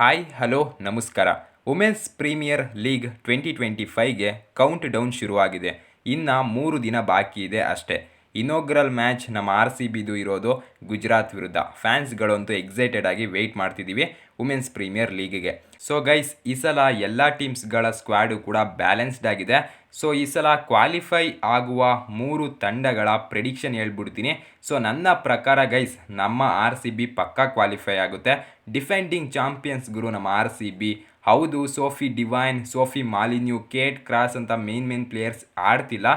Hi hello ನಮಸ್ಕಾರ. Women's premier league twenty twenty ಫೈವ್ಗೆ count down ಶುರುವಾಗಿದೆ. ಇನ್ನು ಮೂರು ದಿನ ಬಾಕಿ ಇದೆ ಅಷ್ಟೇ. ಇನೋಗ್ರಲ್ ಮ್ಯಾಚ್ ನಮ್ಮ ಆರ್ ಸಿ ಬಿದು ಇರೋದು ಗುಜರಾತ್ ವಿರುದ್ಧ. ಫ್ಯಾನ್ಸ್ಗಳಂತೂ ಎಕ್ಸೈಟೆಡ್ ಆಗಿ ವೆಯ್ಟ್ ಮಾಡ್ತಿದ್ದೀವಿ ವುಮೆನ್ಸ್ ಪ್ರೀಮಿಯರ್ ಲೀಗ್ಗೆ ಸೊ ಗೈಸ್ ಈ ಸಲ ಎಲ್ಲ ಟೀಮ್ಸ್ಗಳ ಸ್ಕ್ವಾಡು ಕೂಡ ಬ್ಯಾಲೆನ್ಸ್ಡ್ ಆಗಿದೆ. ಸೊ ಈ ಸಲ ಕ್ವಾಲಿಫೈ ಆಗುವ ಮೂರು ತಂಡಗಳ ಪ್ರೆಡಿಕ್ಷನ್ ಹೇಳ್ಬಿಡ್ತೀನಿ. ಸೊ ನನ್ನ ಪ್ರಕಾರ ಗೈಸ್ ನಮ್ಮ ಆರ್ ಸಿ ಬಿ ಪಕ್ಕಾ ಕ್ವಾಲಿಫೈ ಆಗುತ್ತೆ. ಡಿಫೆಂಡಿಂಗ್ ಚಾಂಪಿಯನ್ಸ್ ಗುರು ನಮ್ಮ ಆರ್ ಸಿ ಬಿ ಹೌದು Sophie Devine Sophie Molineux Kate Cross ಅಂತ ಮೇನ್ ಮೇನ್ ಪ್ಲೇಯರ್ಸ್ ಆಡ್ತಿಲ್ಲ.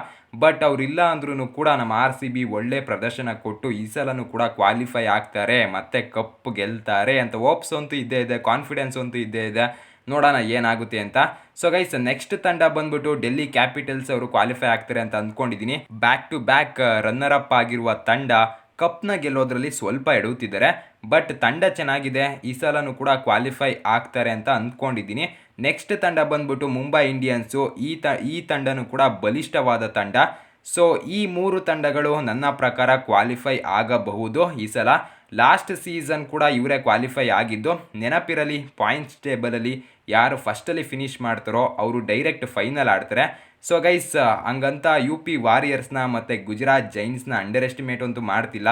ಬಟ್ ಅವರಿಲ್ಲ ಅಂದ್ರೂ ಕೂಡ ನಮ್ಮ ಆರ್ ಸಿ ಬಿ ಒಳ್ಳೆ ಪ್ರದರ್ಶನ ಕೊಟ್ಟು ಈ ಸಲನೂ ಕೂಡ ಕ್ವಾಲಿಫೈ ಆಗ್ತಾರೆ. ಮತ್ತೆ ಕಪ್ ಗೆಲ್ತಾರೆ ಅಂತ ಓಪ್ಸ್ ಅಂತೂ ಇದ್ದೇ ಇದೆ ಕಾನ್ಫಿಡೆನ್ಸ್ ಅಂತೂ ಇದ್ದೇ ಇದೆ. ನೋಡೋಣ ಏನಾಗುತ್ತೆ ಅಂತ. ಸೊ ಗೈಸ್ ನೆಕ್ಸ್ಟ್ ತಂಡ ಬಂದ್ಬಿಟ್ಟು ಡೆಲ್ಲಿ ಕ್ಯಾಪಿಟಲ್ಸ್ ಅವರು ಕ್ವಾಲಿಫೈ ಆಗ್ತಾರೆ ಅಂತ ಅಂದ್ಕೊಂಡಿದ್ದೀನಿ back to back runner up ಆಗಿರುವ ತಂಡ ಕಪ್ನ ಗೆಲ್ಲೋದ್ರಲ್ಲಿ ಸ್ವಲ್ಪ ಎಡುತ್ತಿದ್ದಾರೆ ಬಟ್ ತಂಡ ಚೆನ್ನಾಗಿದೆ. ಈ ಸಲನೂ ಕೂಡ ಕ್ವಾಲಿಫೈ ಆಗ್ತಾರೆ ಅಂತ ಅಂದ್ಕೊಂಡಿದ್ದೀನಿ ನೆಕ್ಸ್ಟ್ ತಂಡ ಬಂದ್ಬಿಟ್ಟು ಮುಂಬೈ ಇಂಡಿಯನ್ಸು ಈ ತ, ಈ ತಂಡನೂ ಕೂಡ ಬಲಿಷ್ಠವಾದ ತಂಡ. ಸೊ ಈ ಮೂರು ತಂಡಗಳು ನನ್ನ ಪ್ರಕಾರ ಕ್ವಾಲಿಫೈ ಆಗಬಹುದು? ಈ ಸಲ ಲಾಸ್ಟ್ ಸೀಸನ್ ಕೂಡ ಇವರೇ ಕ್ವಾಲಿಫೈ ಆಗಿದ್ದು, ನೆನಪಿರಲಿ ಪಾಯಿಂಟ್ಸ್ ಟೇಬಲಲ್ಲಿ ಯಾರು ಫಸ್ಟಲ್ಲಿ ಫಿನಿಷ್ ಮಾಡ್ತಾರೋ, ಅವರು ಡೈರೆಕ್ಟ್ ಫೈನಲ್ ಆಡ್ತಾರೆ. ಸೊ ಗೈಸ್ ಹಂಗಂತ ಯು ಪಿ ವಾರಿಯರ್ಸ್ನ ಮತ್ತು ಗುಜರಾತ್ ಜೈನ್ಸ್ನ ಅಂಡರ್ ಎಸ್ಟಿಮೇಟ್ ಅಂತೂ ಮಾಡ್ತಿಲ್ಲ.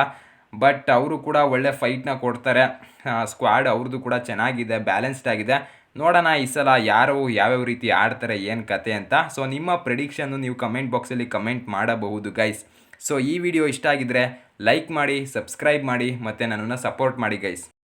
ಬಟ್ ಅವರು ಕೂಡ ಒಳ್ಳೆ ಫೈಟ್ನ ಕೊಡ್ತಾರೆ. ಸ್ಕ್ವಾಡ್ ಅವ್ರದ್ದು ಕೂಡ ಚೆನ್ನಾಗಿದೆ ಬ್ಯಾಲೆನ್ಸ್ಡ್ ಆಗಿದೆ. ನೋಡೋಣ ಈ ಸಲ ಯಾರು ಯಾವ್ಯಾವ ರೀತಿ ಆಡ್ತಾರೆ, ಏನು ಕತೆ ಅಂತ. ಸೊ ನಿಮ್ಮ ಪ್ರಿಡಿಕ್ಷನ್ನು ನೀವು ಕಮೆಂಟ್ ಬಾಕ್ಸಲ್ಲಿ ಕಮೆಂಟ್ ಮಾಡಬಹುದು ಗೈಸ್ ಸೊ ಈ ವಿಡಿಯೋ ಇಷ್ಟ ಆಗಿದ್ರೆ ಲೈಕ್ ಮಾಡಿ ಸಬ್ಸ್ಕ್ರೈಬ್ ಮಾಡಿ, ಮತ್ತು ನನ್ನನ್ನು ಸಪೋರ್ಟ್ ಮಾಡಿ ಗೈಸ್